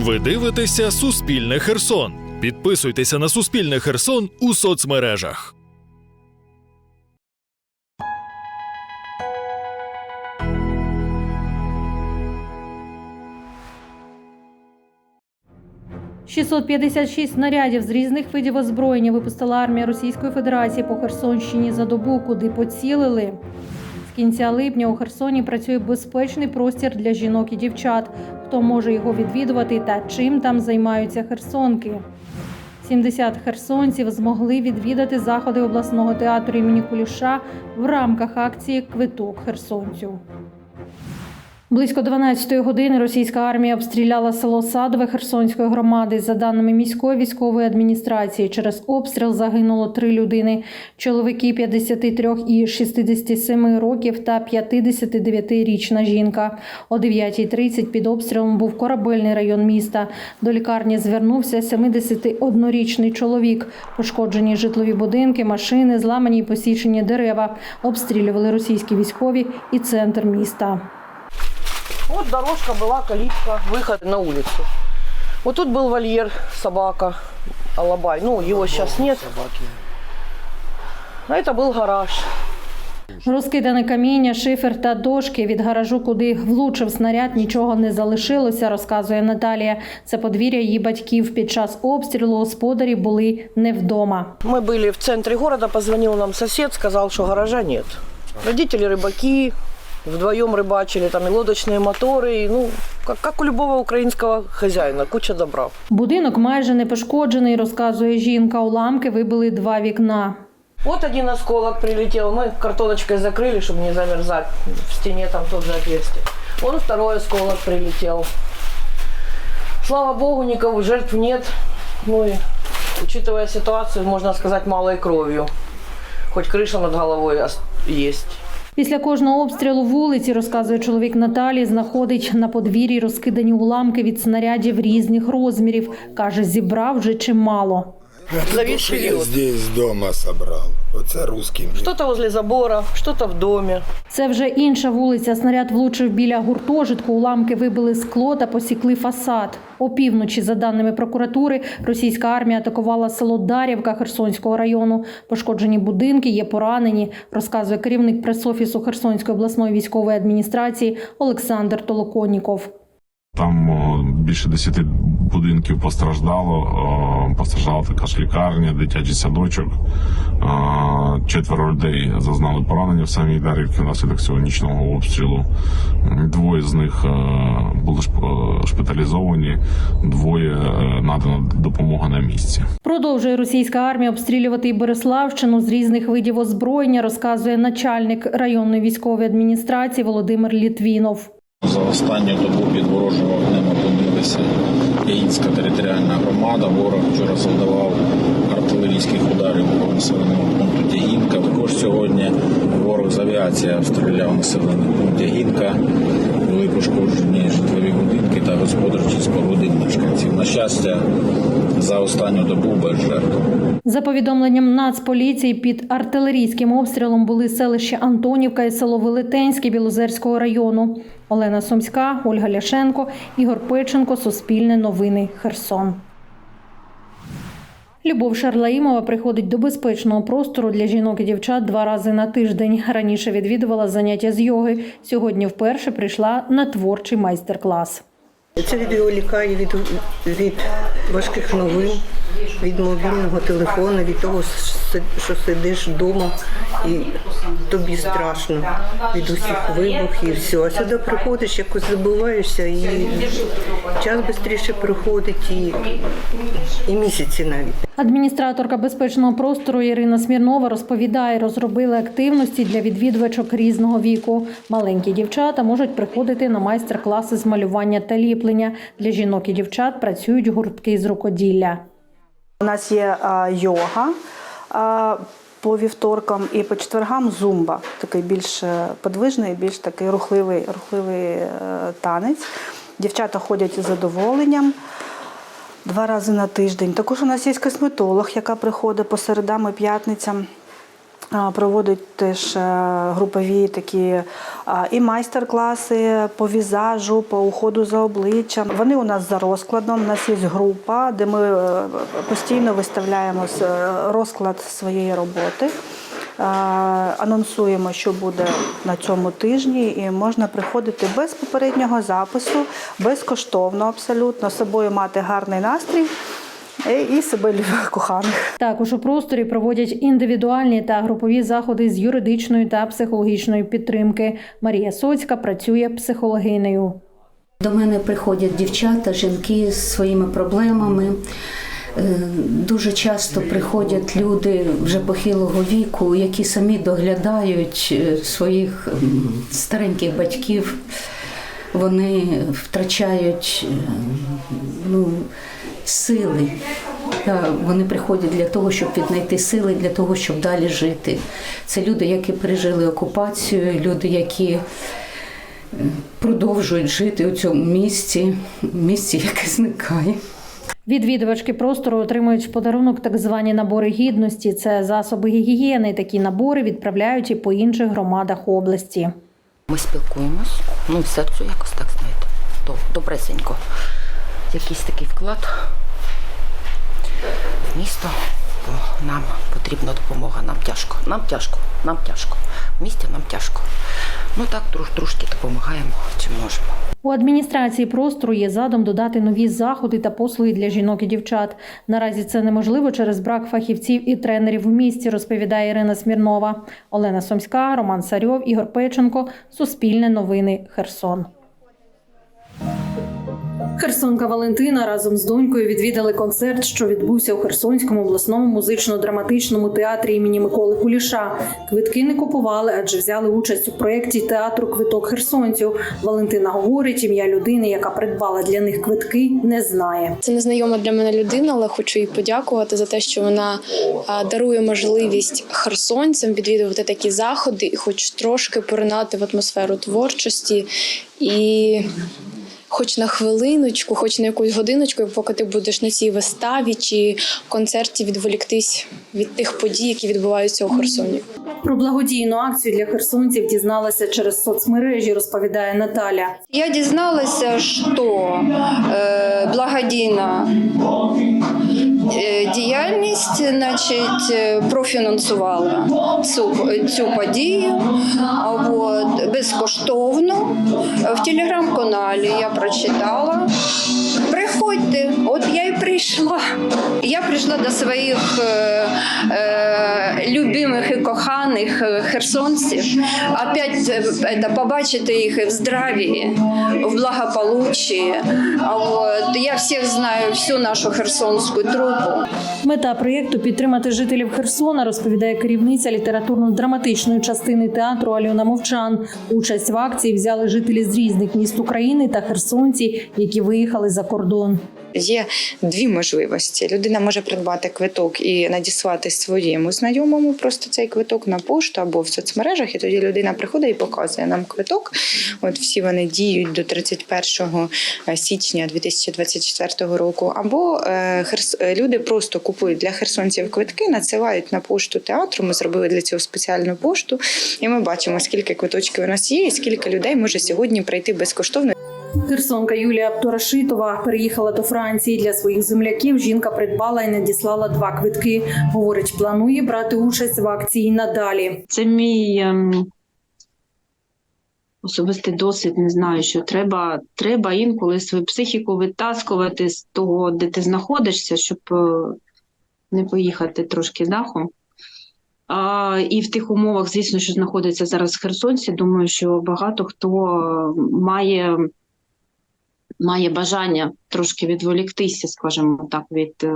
Ви дивитеся Суспільне Херсон. Підписуйтеся на Суспільне Херсон у соцмережах. – 656 снарядів з різних видів озброєння випустила армія Російської Федерації по Херсонщині за добу, куди поцілили. Кінця липня у Херсоні працює безпечний простір для жінок і дівчат. Хто може його відвідувати та чим там займаються херсонки. 70 херсонців змогли відвідати заходи обласного театру імені Куліша в рамках акції Квиток херсонцю. Близько 12-ї години російська армія обстріляла село Садове Херсонської громади. За даними міської військової адміністрації, через обстріл загинуло три людини: чоловіки 53 і 67 років та 59-річна жінка. О 9.30 під обстрілом був корабельний район міста. До лікарні звернувся 71-річний чоловік. Пошкоджені житлові будинки, машини, зламані й посічені дерева. Обстрілювали російські військові і центр міста. Вот дорожка была, калитка, выход на улицу. Вот тут был вольер, собака, алабай. Ну, его сейчас нет. А это был гараж. Розкидане каміння, шифер та дошки від гаражу, куди влучив снаряд, нічого не залишилося, розказує Наталія. Це подвір'я її батьків. Під час обстрілу господарі були не вдома. Мы были в центре города, позвонил нам сосед, сказал, что гаража нет. Родители рыбаки, вдвоем рыбачили, там и лодочные моторы, и, ну, как, как у любого украинского хозяина, куча добра. Будинок майже не пошкоджений, розказує жінка. Уламки вибили два вікна. Вот один осколок прилетел, мы картоночкой закрыли, чтобы не замерзать. В стене там тоже отверстие. Вон второй осколок прилетел. Слава богу, никого жертв нет. Ну и, учитывая ситуацию, можно сказать, малой кровью. Хоть крыша над головой ос- есть. Після кожного обстрілу вулиці, розказує чоловік Наталі, знаходить на подвір'ї розкидані уламки від снарядів різних розмірів. Каже, зібрав вже чимало. За весь период. здесь дома собрал. Оце русський. Что-то возле забора, что-то в доме. Це вже інша вулиця. Снаряд влучив біля гуртожитку. Уламки вибили скло та посікли фасад. Опівночі, за даними прокуратури, російська армія атакувала село Дар'ївка Херсонського району. Пошкоджені будинки, є поранені, розказує керівник прес-офісу Херсонської обласної військової адміністрації Олександр Толоконіков. Там більше десяти будинків постраждало. Постраждала також лікарня, дитячий садочок. Четверо людей зазнали поранення в самій Дарівці внаслідок цього нічного обстрілу. Двоє з них е, були шпиталізовані, двоє е, надана допомога на місці. Продовжує російська армія обстрілювати і Береславщину з різних видів озброєння, розказує начальник районної військової адміністрації Володимир Літвінов. За останню добу під ворожим вогнем опинилася Яїнська територіальна громада. Ворог вчора завдавав артилерійських ударів по населеному пункту Тягінка. Також сьогодні ворог з авіації обстріляв населений пункт Тягінка. Були пошкоджені житлові будинки та господарчі споруди мешканців. На щастя, за останню добу без жертв. За повідомленням Нацполіції, під артилерійським обстрілом були селище Антонівка і село Велетенське Білозерського району. Олена Сумська, Ольга Ляшенко, Ігор Печенко, Суспільне новини, Херсон. Любов Шарлаїмова приходить до безпечного простору для жінок і дівчат два рази на тиждень. Раніше відвідувала заняття з йоги. Сьогодні вперше прийшла на творчий майстер-клас. Це відволікає від, від важких новин, від мобільного телефону, від того, що сидиш вдома і тобі страшно від усіх вибухів все. А сюди приходиш, якось забуваєшся і час швидше проходить, і, і місяці навіть. Адміністраторка безпечного простору Ірина Смірнова розповідає, розробили активності для відвідувачок різного віку. Маленькі дівчата можуть приходити на майстер-класи з малювання та ліплення. Для жінок і дівчат працюють гуртки з рукоділля. У нас є а, йога а, по вівторкам і по четвергам зумба, такий більш е, подвижний, більш такий рухливий, рухливий е, танець. Дівчата ходять з задоволенням два рази на тиждень. Також у нас є косметолог, яка приходить по середам і п'ятницям. Проводить теж е, групові такі і майстер-класи по візажу, по уходу за обличчям. Вони у нас за розкладом. У нас є група, де ми е, постійно виставляємо е, розклад своєї роботи. Анонсуємо, що буде на цьому тижні, і можна приходити без попереднього запису, безкоштовно абсолютно, з собою мати гарний настрій і себе любих коханих. Також у просторі проводять індивідуальні та групові заходи з юридичної та психологічної підтримки. Марія Соцька працює психологинею. До мене приходять дівчата, жінки з своїми проблемами. Е, Дуже часто приходять люди вже похилого віку, які самі доглядають е, своїх стареньких батьків. Вони втрачають е, ну, сили. Вони приходять для того, щоб віднайти сили, для того, щоб далі жити. Це люди, які пережили окупацію, люди, які продовжують жити у цьому місці, місці, яке зникає. Відвідувачки простору отримують в подарунок так звані набори гідності. Це засоби гігієни. Такі набори відправляють і по інших громадах області. Ми спілкуємось, ну, серцю якось так, знаєте, добресенько. Якийсь такий вклад в місто, бо нам потрібна допомога, нам тяжко, нам тяжко, нам тяжко. В місті нам тяжко. Ну так, трош, трошки допомагаємо, чи можемо. У адміністрації простору є задум додати нові заходи та послуги для жінок і дівчат. Наразі це неможливо через брак фахівців і тренерів у місті, розповідає Ірина Смірнова. Олена Сомська, Роман Сарьов, Ігор Печенко. Суспільне новини. Херсон. Херсонка Валентина разом з донькою відвідали концерт, що відбувся у Херсонському обласному музично-драматичному театрі імені Миколи Куліша. Квитки не купували, адже взяли участь у проєкті театру Квиток херсонцю. Валентина говорить, ім'я людини, яка придбала для них квитки, не знає. Це незнайома для мене людина, але хочу їй подякувати за те, що вона дарує можливість херсонцям відвідувати такі заходи і хоч трошки поринати в атмосферу творчості і. Хоч на хвилиночку, хоч на якусь годиночку, поки ти будеш на цій виставі чи концерті відволіктись від тих подій, які відбуваються у Херсоні. Про благодійну акцію для херсонців дізналася через соцмережі, розповідає Наталя. Я дізналася, що е, благодійна діяльність значить, е, профінансувала цю, цю подію от, безкоштовно. В телеграм-каналі я прочитала. Приходьте, от я і прийшла. Я прийшла до своїх е, е, любимих і коханих е, херсонців. Опять е, побачити їх в здраві, в благополуччі. От я всіх знаю, всю нашу херсонську трупу. Мета проєкту підтримати жителів Херсона, розповідає керівниця літературно-драматичної частини театру Альона Мовчан. Участь в акції взяли жителі з різних міст України та херсонці, які виїхали за кордон. Є дві можливості. Людина може придбати квиток і надіслати своєму знайомому просто цей квиток на пошту або в соцмережах, і тоді людина приходить і показує нам квиток. От всі вони діють до 31 січня 2024 року. Або е, херс... е, люди просто купують для херсонців квитки, надсилають на пошту театру. Ми зробили для цього спеціальну пошту, і ми бачимо, скільки квиточків у нас є, і скільки людей може сьогодні прийти безкоштовно. Херсонка Юлія Абторашитова переїхала до Франції для своїх земляків. Жінка придбала і надіслала два квитки. Говорить, планує брати участь в акції надалі. Це мій ем, особистий досвід. Не знаю, що треба, треба інколи свою психіку витаскувати з того, де ти знаходишся, щоб е, не поїхати трошки дахом. А, і в тих умовах, звісно, що знаходиться зараз херсонці, думаю, що багато хто е, має, має бажання трошки відволіктися, скажімо так, від. е,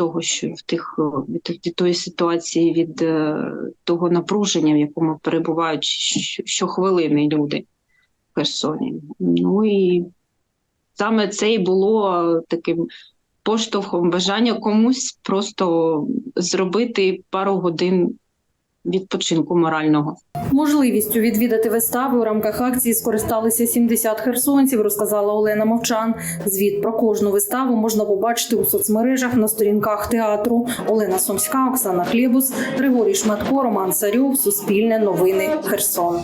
того, що в тих е, від, від тої ситуації, від е, того напруження, в якому перебувають щохвилини люди в Херсоні. Ну і саме це і було таким поштовхом бажання комусь просто зробити пару годин відпочинку морального. Можливістю відвідати вистави у рамках акції скористалися 70 херсонців, розказала Олена Мовчан. Звіт про кожну виставу можна побачити у соцмережах на сторінках театру. Олена Сумська, Оксана Хлєбус, Григорій Шматко, Роман Царьов, Суспільне новини, Херсон.